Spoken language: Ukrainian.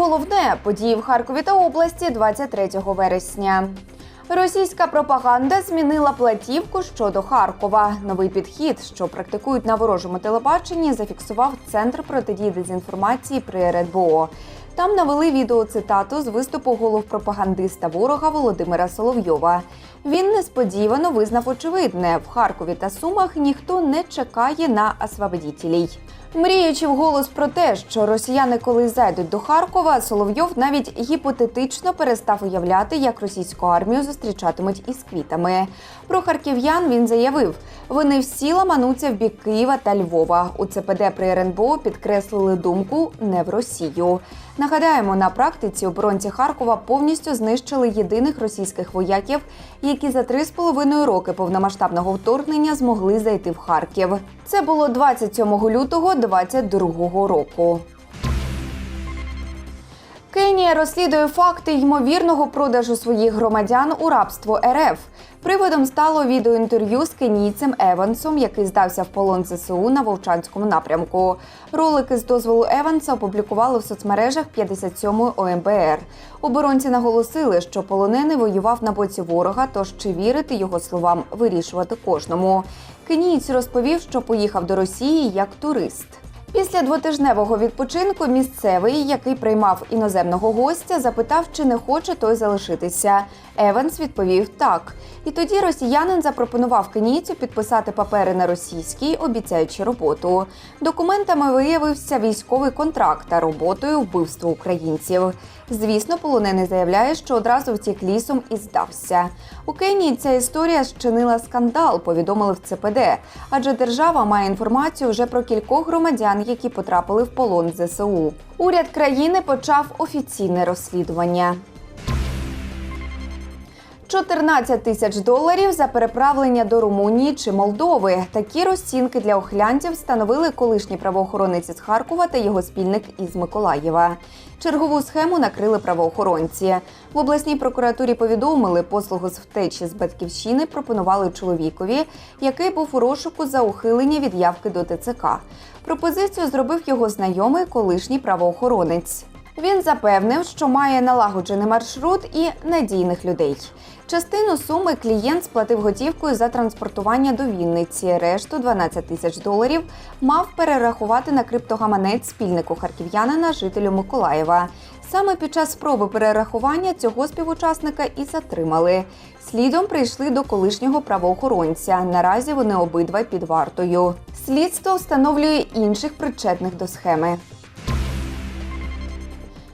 головне події в Харкові та області 23 вересня. Російська пропаганда змінила платівку щодо Харкова. Новий підхід, що практикують на ворожому телебаченні, зафіксував центр протидії дезінформації при РНБО. Там навели відеоцитату з виступу головпропагандиста ворога Володимира Соловйова. Він несподівано визнав очевидне: в Харкові та Сумах ніхто не чекає на освободітелей. Мріючи вголос про те, що росіяни колись зайдуть до Харкова, Соловйов навіть гіпотетично перестав уявляти, як російську армію зустрічатимуть із квітами. Про харків'ян він заявив: вони всі ламануться в бік Києва та Львова. У ЦПД при РНБО підкреслили думку не в Росію. Нагадаємо, на практиці оборонці Харкова повністю знищили єдиних російських вояків, які за три з половиною роки повномасштабного вторгнення змогли зайти в Харків. Це було 27 лютого 2022 року. Кенія розслідує факти ймовірного продажу своїх громадян у рабство РФ. Приводом стало відеоінтерв'ю з кенійцем Евансом, який здався в полон ЗСУ на Вовчанському напрямку. Ролики з дозволу Еванса опублікували в соцмережах 57-ї ОМБР. Оборонці наголосили, що полонений воював на боці ворога, тож чи вірити його словам вирішувати кожному. Кенійць розповів, що поїхав до Росії як турист. Після двотижневого відпочинку місцевий, який приймав іноземного гостя, запитав, чи не хоче той залишитися. Еванс відповів так. І тоді росіянин запропонував кенійцю підписати папери на російській, обіцяючи роботу. Документами виявився військовий контракт та роботою вбивство українців. Звісно, полонений заявляє, що одразу втік лісом і здався. У Кенії ця історія щинила скандал, повідомили в ЦПД, адже держава має інформацію вже про кількох громадян, які потрапили в полон ЗСУ. Уряд країни почав офіційне розслідування. 14 тисяч доларів за переправлення до Румунії чи Молдови. Такі розцінки для охлянців встановили колишній правоохоронець із Харкова та його спільник із Миколаєва. Чергову схему накрили правоохоронці. В обласній прокуратурі повідомили, послугу з втечі з батьківщини пропонували чоловікові, який був у розшуку за ухилення від явки до ТЦК. Пропозицію зробив його знайомий колишній правоохоронець. Він запевнив, що має налагоджений маршрут і надійних людей. Частину суми клієнт сплатив готівкою за транспортування до Вінниці. Решту 12 тисяч доларів мав перерахувати на криптогаманець спільнику харків'янина жителю Миколаєва. Саме під час спроби перерахування цього співучасника і затримали. Слідом прийшли до колишнього правоохоронця. Наразі вони обидва під вартою. Слідство встановлює інших причетних до схеми.